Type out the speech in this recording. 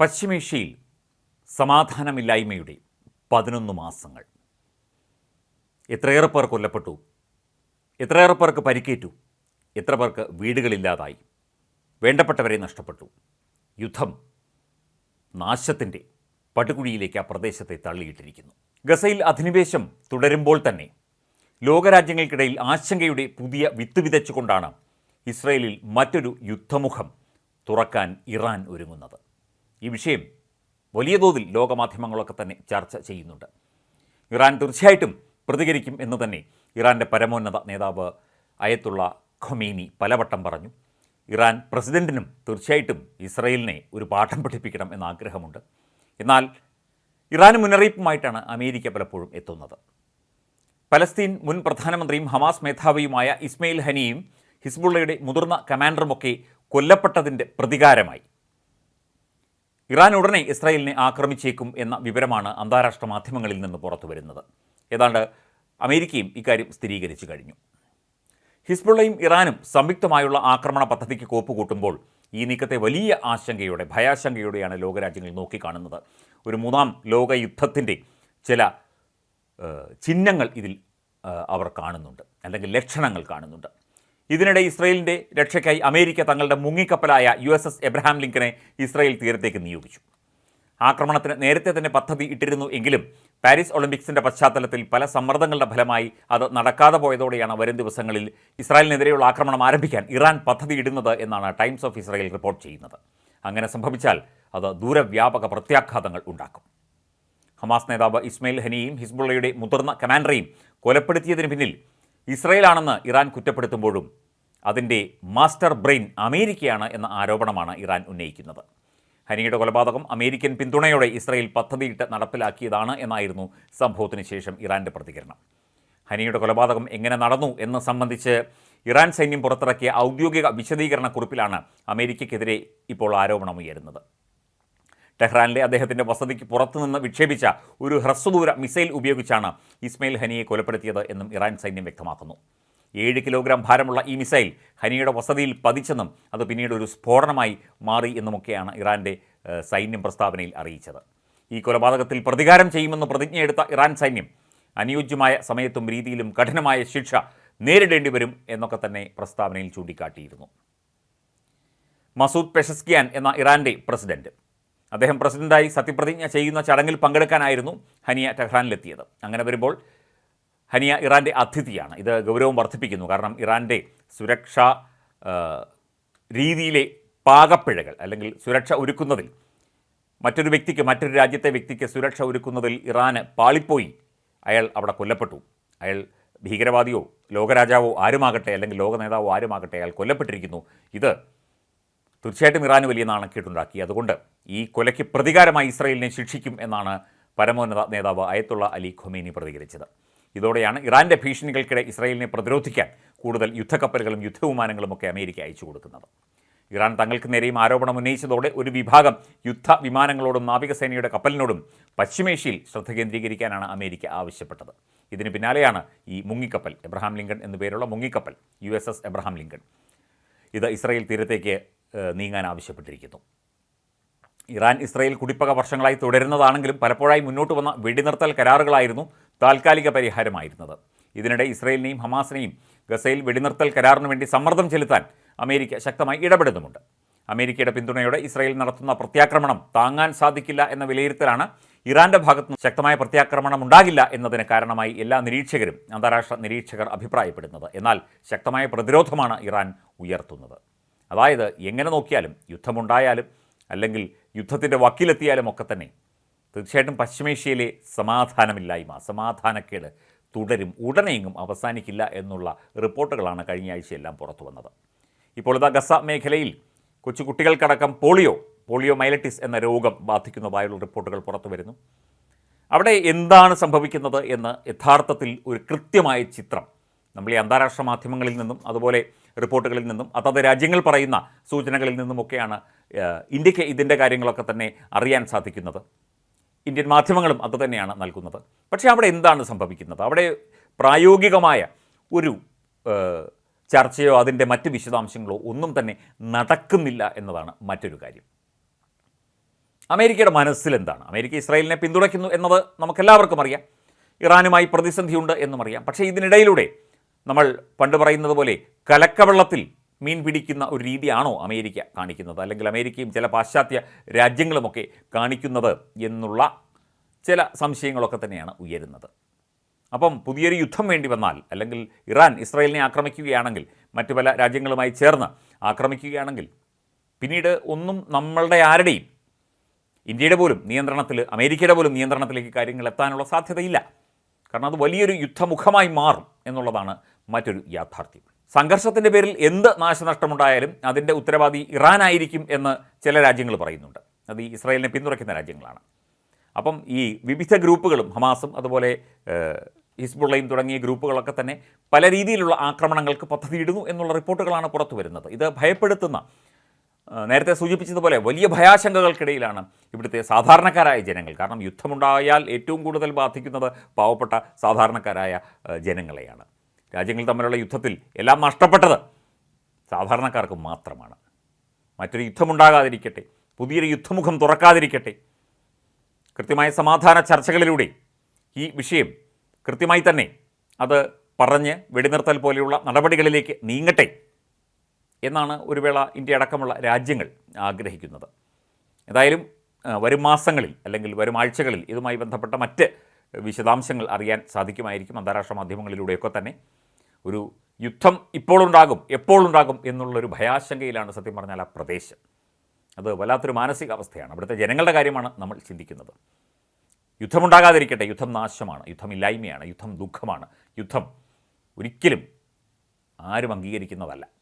പശ്ചിമേഷ്യയിൽ സമാധാനമില്ലായ്മയുടെ പതിനൊന്ന് മാസങ്ങൾ. എത്രയേറെ പേർ കൊല്ലപ്പെട്ടു? എത്രയേറെ പേർക്ക് പരിക്കേറ്റു? എത്ര പേർക്ക് വീടുകളില്ലാതായി? വേണ്ടപ്പെട്ടവരെ നഷ്ടപ്പെട്ടു. യുദ്ധം നാശത്തിന്റെ പടുകുഴിയിലേക്ക് ആ പ്രദേശത്തെ തള്ളിയിട്ടിരിക്കുന്നു. ഗസയിൽ അധിനിവേശം തുടരുമ്പോൾ തന്നെ ലോകരാജ്യങ്ങൾക്കിടയിൽ ആശങ്കയുടെ പുതിയ വിത്ത് വിതച്ചുകൊണ്ടാണ് ഇസ്രയേലിൽ മറ്റൊരു യുദ്ധമുഖം തുറക്കാൻ ഇറാൻ ഒരുങ്ങുന്നത്. ഈ വിഷയം വലിയ തോതിൽ ലോകമാധ്യമങ്ങളൊക്കെ തന്നെ ചർച്ച ചെയ്യുന്നുണ്ട്. ഇറാൻ തീർച്ചയായിട്ടും പ്രതികരിക്കും എന്ന് തന്നെ ഇറാന്റെ പരമോന്നത നേതാവ് അയത്തുള്ള ഖൊമീനി പലവട്ടം പറഞ്ഞു. ഇറാൻ പ്രസിഡന്റിനും തീർച്ചയായിട്ടും ഇസ്രയേലിനെ ഒരു പാഠം പഠിപ്പിക്കണം എന്ന ആഗ്രഹമുണ്ട്. എന്നാൽ ഇറാന് മുന്നറിയിപ്പുമായിട്ടാണ് അമേരിക്ക പലപ്പോഴും എത്തുന്നത്. പലസ്തീൻ മുൻ പ്രധാനമന്ത്രിയും ഹമാസ് മേധാവിയുമായ ഇസ്മയിൽ ഹനിയും ഹിസ്ബുള്ളയുടെ മുതിർന്ന കമാൻഡറുമൊക്കെ കൊല്ലപ്പെട്ടതിന്റെ പ്രതികാരമായി. ഇറാൻ ഉടനെ ഇസ്രായേലിനെ ആക്രമിച്ചേക്കും എന്ന വിവരമാണ് അന്താരാഷ്ട്ര മാധ്യമങ്ങളിൽ നിന്ന് പുറത്തു വരുന്നത്. ഏതാണ്ട് അമേരിക്കയും ഇക്കാര്യം സ്ഥിരീകരിച്ചു കഴിഞ്ഞു. ഹിസ്ബുള്ളയും ഇറാനും സംയുക്തമായുള്ള ആക്രമണ പദ്ധതിക്ക് കോപ്പുകൂട്ടുമ്പോൾ ഈ നീക്കത്തെ വലിയ ആശങ്കയോടെ ഭയാശങ്കയോടെയാണ് ലോകരാജ്യങ്ങൾ നോക്കിക്കാണുന്നത്. ഒരു മൂന്നാം ലോക ലോകയുദ്ധത്തിന്റെ ചില ചിഹ്നങ്ങൾ ഇതിൽ അവർ കാണുന്നുണ്ട്. അല്ലെങ്കിൽ ലക്ഷണങ്ങൾ കാണുന്നുണ്ട്. ഇതിനിടെ ഇസ്രയേലിന്റെ രക്ഷയ്ക്കായി അമേരിക്ക തങ്ങളുടെ മുങ്ങിക്കപ്പലായ യു എസ് എസ് എബ്രഹാം ലിങ്കനെ ഇസ്രയേൽ തീരത്തേക്ക് നിയോഗിച്ചു. ആക്രമണത്തിന് നേരത്തെ തന്നെ പദ്ധതി ഇട്ടിരുന്നു എങ്കിലും പാരീസ് ഒളിമ്പിക്സിന്റെ പശ്ചാത്തലത്തിൽ പല സമ്മർദ്ദങ്ങളുടെ ഫലമായി അത് നടക്കാതെ പോയതോടെയാണ് വരും ദിവസങ്ങളിൽ ഇസ്രായേലിനെതിരെയുള്ള ആക്രമണം ആരംഭിക്കാൻ ഇറാൻ പദ്ധതി ഇടുന്നത് എന്നാണ് ടൈംസ് ഓഫ് ഇസ്രായേൽ റിപ്പോർട്ട് ചെയ്യുന്നത്. അങ്ങനെ സംഭവിച്ചാൽ അത് ദൂരവ്യാപക പ്രത്യാഘാതങ്ങൾ ഉണ്ടാക്കും. ഹമാസ് നേതാവ് ഇസ്മയിൽ ഹനിയും ഹിസ്ബുള്ളയുടെ മുതിർന്ന കമാൻഡറെയും കൊലപ്പെടുത്തിയതിന് പിന്നിൽ ഇസ്രയേലാണെന്ന് ഇറാൻ കുറ്റപ്പെടുത്തുമ്പോഴും അതിന്റെ മാസ്റ്റർ ബ്രെയിൻ അമേരിക്കയാണ് എന്ന ആരോപണമാണ് ഇറാൻ ഉന്നയിക്കുന്നത്. ഹനിയുടെ കൊലപാതകം അമേരിക്കൻ പിന്തുണയോടെ ഇസ്രയേൽ പദ്ധതിയിട്ട് നടപ്പിലാക്കിയതാണ് എന്നായിരുന്നു സംഭവത്തിന് ശേഷം ഇറാന്റെ പ്രതികരണം. ഹനിയുടെ കൊലപാതകം എങ്ങനെ നടന്നു എന്ന് സംബന്ധിച്ച് ഇറാൻ സൈന്യം പുറത്തിറക്കിയ ഔദ്യോഗിക വിശദീകരണ കുറിപ്പിലാണ് അമേരിക്കയ്ക്കെതിരെ ഇപ്പോൾ ആരോപണമുയരുന്നത്. ടെഹ്റാനിലെ അദ്ദേഹത്തിന്റെ വസതിക്ക് പുറത്തുനിന്ന് വിക്ഷേപിച്ച ഒരു ഹ്രസ്വദൂര മിസൈൽ ഉപയോഗിച്ചാണ് ഇസ്മയിൽ ഹനിയെ കൊലപ്പെടുത്തിയത് എന്നും ഇറാൻ സൈന്യം വ്യക്തമാക്കുന്നു. ഏഴ് കിലോഗ്രാം ഭാരമുള്ള ഈ മിസൈൽ ഹനിയുടെ വസതിയിൽ പതിച്ചെന്നും അത് പിന്നീട് ഒരു സ്ഫോടനമായി മാറി എന്നുമൊക്കെയാണ് ഇറാന്റെ സൈന്യം പ്രസ്താവനയിൽ അറിയിച്ചത്. ഈ കൊലപാതകത്തിൽ പ്രതികാരം ചെയ്യുമെന്ന് പ്രതിജ്ഞയെടുത്ത ഇറാൻ സൈന്യം അനുയോജ്യമായ സമയത്തും രീതിയിലും കഠിനമായ ശിക്ഷ നേരിടേണ്ടി വരും എന്നൊക്കെ തന്നെ പ്രസ്താവനയിൽ ചൂണ്ടിക്കാട്ടിയിരുന്നു. മസൂദ് പെഷസ്കിയാൻ എന്ന ഇറാന്റെ പ്രസിഡന്റ് അദ്ദേഹം പ്രസിഡന്റായി സത്യപ്രതിജ്ഞ ചെയ്യുന്ന ചടങ്ങിൽ പങ്കെടുക്കാനായിരുന്നു ഹനിയ ടെഹ്റാനിലെത്തിയത്. അങ്ങനെ വരുമ്പോൾ ഹനിയ ഇറാന്റെ അതിഥിയാണ്. ഇത് ഗൗരവം വർദ്ധിപ്പിക്കുന്നു. കാരണം ഇറാന്റെ സുരക്ഷാ രീതിയിലെ പാകപ്പിഴകൾ അല്ലെങ്കിൽ സുരക്ഷ ഒരുക്കുന്നതിൽ മറ്റൊരു വ്യക്തിക്ക് മറ്റൊരു രാജ്യത്തെ വ്യക്തിക്ക് സുരക്ഷ ഒരുക്കുന്നതിൽ ഇറാന് പാളിപ്പോയി. അയാൾ അവിടെ കൊല്ലപ്പെട്ടു. അയാൾ ഭീകരവാദിയോ ലോകരാജാവോ ആരുമാകട്ടെ അല്ലെങ്കിൽ ലോക നേതാവോ ആരുമാകട്ടെ അയാൾ കൊല്ലപ്പെട്ടിരിക്കുന്നു. ഇത് തീർച്ചയായിട്ടും ഇറാന് വലിയ നാണക്കേട്ടുണ്ടാക്കി അതുകൊണ്ട് ഈ കൊലയ്ക്ക് പ്രതികാരമായി ഇസ്രയേലിനെ ശിക്ഷിക്കും എന്നാണ് പരമോന്നത നേതാവ് അയത്തുള്ള അലി ഖൊമേനി പ്രതികരിച്ചത്. ഇതോടെയാണ് ഇറാന്റെ ഭീഷണികൾക്കിടെ ഇസ്രയേലിനെ പ്രതിരോധിക്കാൻ കൂടുതൽ യുദ്ധക്കപ്പലുകളും യുദ്ധവിമാനങ്ങളും ഒക്കെ അമേരിക്ക അയച്ചു കൊടുക്കുന്നത്. ഇറാൻ തങ്ങൾക്ക് നേരെയും ആരോപണം ഉന്നയിച്ചതോടെ ഒരു വിഭാഗം യുദ്ധ വിമാനങ്ങളോടും നാവികസേനയുടെ കപ്പലിനോടും പശ്ചിമേഷ്യയിൽ ശ്രദ്ധ കേന്ദ്രീകരിക്കാനാണ് അമേരിക്ക ആവശ്യപ്പെട്ടത്. ഇതിന് പിന്നാലെയാണ് ഈ മുങ്ങിക്കപ്പൽ എബ്രഹാം ലിങ്കൺ എന്നു പേരുള്ള മുങ്ങിക്കപ്പൽ യു എബ്രഹാം ലിങ്കൺ. ഇത് ഇസ്രായേൽ തീരത്തേക്ക് നീങ്ങാൻ ആവശ്യപ്പെട്ടിരിക്കുന്നു. ഇറാൻ ഇസ്രയേൽ കുടിപ്പക വർഷങ്ങളായി തുടരുന്നതാണെങ്കിലും പലപ്പോഴായി മുന്നോട്ട് വന്ന വെടിനിർത്തൽ കരാറുകളായിരുന്നു താൽക്കാലിക പരിഹാരമായിരുന്നത്. ഇതിനിടെ ഇസ്രയേലിനെയും ഹമാസിനെയും ഗസയിൽ വെടിനിർത്തൽ കരാറിന് വേണ്ടി സമ്മർദ്ദം ചെലുത്താൻ അമേരിക്ക ശക്തമായി ഇടപെടുന്നുമുണ്ട്. അമേരിക്കയുടെ പിന്തുണയോടെ ഇസ്രയേൽ നടത്തുന്ന പ്രത്യാക്രമണം താങ്ങാൻ സാധിക്കില്ല എന്ന വിലയിരുത്തലാണ് ഇറാന്റെ ഭാഗത്തുനിന്ന് ശക്തമായ പ്രത്യാക്രമണം ഉണ്ടാകില്ല എന്നതിന് കാരണമായി എല്ലാ നിരീക്ഷകരും അന്താരാഷ്ട്ര നിരീക്ഷകർ അഭിപ്രായപ്പെടുന്നത്. എന്നാൽ ശക്തമായ പ്രതിരോധമാണ് ഇറാൻ ഉയർത്തുന്നത്. അതായത് എങ്ങനെ നോക്കിയാലും യുദ്ധമുണ്ടായാലും അല്ലെങ്കിൽ യുദ്ധത്തിന്റെ വക്കിലെത്തിയാലും ഒക്കെ തന്നെ തീർച്ചയായിട്ടും പശ്ചിമേഷ്യയിലെ സമാധാനമില്ലായ്മ സമാധാനക്കേട് തുടരും ഉടനെയെങ്ങും അവസാനിക്കില്ല എന്നുള്ള റിപ്പോർട്ടുകളാണ് കഴിഞ്ഞ ആഴ്ചയെല്ലാം പുറത്തു വന്നത്. ഇപ്പോൾ ഇതാ ഗസ മേഖലയിൽ കൊച്ചു കുട്ടികൾക്കടക്കം പോളിയോ പോളിയോ മൈലറ്റിസ് എന്ന രോഗം ബാധിക്കുന്നതായുള്ള റിപ്പോർട്ടുകൾ പുറത്തു വരുന്നു. അവിടെ എന്താണ് സംഭവിക്കുന്നത് എന്ന് യഥാർത്ഥത്തിൽ ഒരു കൃത്യമായ ചിത്രം നമ്മൾ ഈ അന്താരാഷ്ട്ര മാധ്യമങ്ങളിൽ നിന്നും അതുപോലെ റിപ്പോർട്ടുകളിൽ നിന്നും അതത് രാജ്യങ്ങൾ പറയുന്ന സൂചനകളിൽ നിന്നുമൊക്കെയാണ് ഇന്ത്യയ്ക്ക് ഇതിന്റെ കാര്യങ്ങളൊക്കെ തന്നെ അറിയാൻ സാധിക്കുന്നത്. ഇന്ത്യൻ മാധ്യമങ്ങളും അതുതന്നെയാണ് നൽകുന്നത്. പക്ഷേ അവിടെ എന്താണ് സംഭവിക്കുന്നത്? അവിടെ പ്രായോഗികമായ ഒരു ചർച്ചയോ അതിന്റെ മറ്റ് വിശദാംശങ്ങളോ ഒന്നും തന്നെ നടക്കുന്നില്ല എന്നതാണ് മറ്റൊരു കാര്യം. അമേരിക്കയുടെ മനസ്സിലെന്താണ് അമേരിക്ക ഇസ്രായേലിനെ പിന്തുണയ്ക്കുന്നു എന്നത് നമുക്കെല്ലാവർക്കും അറിയാം. ഇറാനുമായി പ്രതിസന്ധിയുണ്ട് എന്നും അറിയാം. പക്ഷേ ഇതിനിടയിലൂടെ നമ്മൾ പണ്ട് പറയുന്നത് പോലെ കലക്കവെള്ളത്തിൽ മീൻ പിടിക്കുന്ന ഒരു രീതിയാണോ അമേരിക്ക കാണിക്കുന്നത്? അല്ലെങ്കിൽ അമേരിക്കയും ചില പാശ്ചാത്യ രാജ്യങ്ങളുമൊക്കെ കാണിക്കുന്നത് എന്നുള്ള ചില സംശയങ്ങളൊക്കെ തന്നെയാണ് ഉയരുന്നത്. അപ്പം പുതിയൊരു യുദ്ധം വേണ്ടി വന്നാൽ അല്ലെങ്കിൽ ഇറാൻ ഇസ്രായേലിനെ ആക്രമിക്കുകയാണെങ്കിൽ മറ്റു പല രാജ്യങ്ങളുമായി ചേർന്ന് ആക്രമിക്കുകയാണെങ്കിൽ പിന്നീട് ഒന്നും നമ്മളുടെ ആരുടെയും ഇന്ത്യയുടെ പോലും നിയന്ത്രണത്തിൽ അമേരിക്കയുടെ പോലും നിയന്ത്രണത്തിലേക്ക് കാര്യങ്ങൾ എത്താനുള്ള സാധ്യതയില്ല. കാരണം അത് വലിയൊരു യുദ്ധമുഖമായി മാറും എന്നുള്ളതാണ് മറ്റൊരു യാഥാർത്ഥ്യം. സംഘർഷത്തിന്റെ പേരിൽ എന്ത് നാശനഷ്ടമുണ്ടായാലും അതിന്റെ ഉത്തരവാദി ഇറാനായിരിക്കും എന്ന് ചില രാജ്യങ്ങൾ പറയുന്നുണ്ട്. അത് ഈ ഇസ്രായേലിനെ പിന്തുണയ്ക്കുന്ന രാജ്യങ്ങളാണ്. അപ്പം ഈ വിവിധ ഗ്രൂപ്പുകളും ഹമാസും അതുപോലെ ഹിസ്ബുള്ളയും തുടങ്ങിയ ഗ്രൂപ്പുകളൊക്കെ തന്നെ പല രീതിയിലുള്ള ആക്രമണങ്ങൾക്ക് പദ്ധതിയിടുന്നു എന്നുള്ള റിപ്പോർട്ടുകളാണ് പുറത്തു വരുന്നത്. ഇത് ഭയപ്പെടുത്തുന്ന നേരത്തെ സൂചിപ്പിച്ചതുപോലെ വലിയ ഭയാശങ്കകൾക്കിടയിലാണ് ഇവിടുത്തെ സാധാരണക്കാരായ ജനങ്ങൾ. കാരണം യുദ്ധമുണ്ടായാൽ ഏറ്റവും കൂടുതൽ ബാധിക്കുന്നത് പാവപ്പെട്ട സാധാരണക്കാരായ ജനങ്ങളെയാണ്. രാജ്യങ്ങൾ തമ്മിലുള്ള യുദ്ധത്തിൽ എല്ലാം നഷ്ടപ്പെട്ടത് സാധാരണക്കാർക്ക് മാത്രമാണ്. മറ്റൊരു യുദ്ധമുണ്ടാകാതിരിക്കട്ടെ പുതിയൊരു യുദ്ധമുഖം തുറക്കാതിരിക്കട്ടെ. കൃത്യമായ സമാധാന ചർച്ചകളിലൂടെ ഈ വിഷയം കൃത്യമായി തന്നെ അത് പറഞ്ഞ് വെടിനിർത്തൽ പോലെയുള്ള നടപടികളിലേക്ക് നീങ്ങട്ടെ എന്നാണ് ഒരു വേള ഇന്ത്യ അടക്കമുള്ള രാജ്യങ്ങൾ ആഗ്രഹിക്കുന്നത്. എന്തായാലും വരും മാസങ്ങളിൽ അല്ലെങ്കിൽ വരും ആഴ്ചകളിൽ ഇതുമായി ബന്ധപ്പെട്ട മറ്റ് വിശദാംശങ്ങൾ അറിയാൻ സാധിക്കുമായിരിക്കും അന്താരാഷ്ട്ര മാധ്യമങ്ങളിലൂടെയൊക്കെ തന്നെ. ഒരു യുദ്ധം ഇപ്പോഴുണ്ടാകും എപ്പോഴുണ്ടാകും എന്നുള്ളൊരു ഭയാശങ്കയിലാണ് സത്യം പറഞ്ഞാൽ ആ പ്രദേശം. അത് വല്ലാത്തൊരു മാനസികാവസ്ഥയാണ്. അവിടുത്തെ ജനങ്ങളുടെ കാര്യമാണ് നമ്മൾ ചിന്തിക്കുന്നത്. യുദ്ധമുണ്ടാകാതിരിക്കട്ടെ യുദ്ധം നാശമാണ് യുദ്ധമില്ലായ്മയാണ് യുദ്ധം ദുഃഖമാണ് യുദ്ധം ഒരിക്കലും ആരും അംഗീകരിക്കുന്നതല്ല.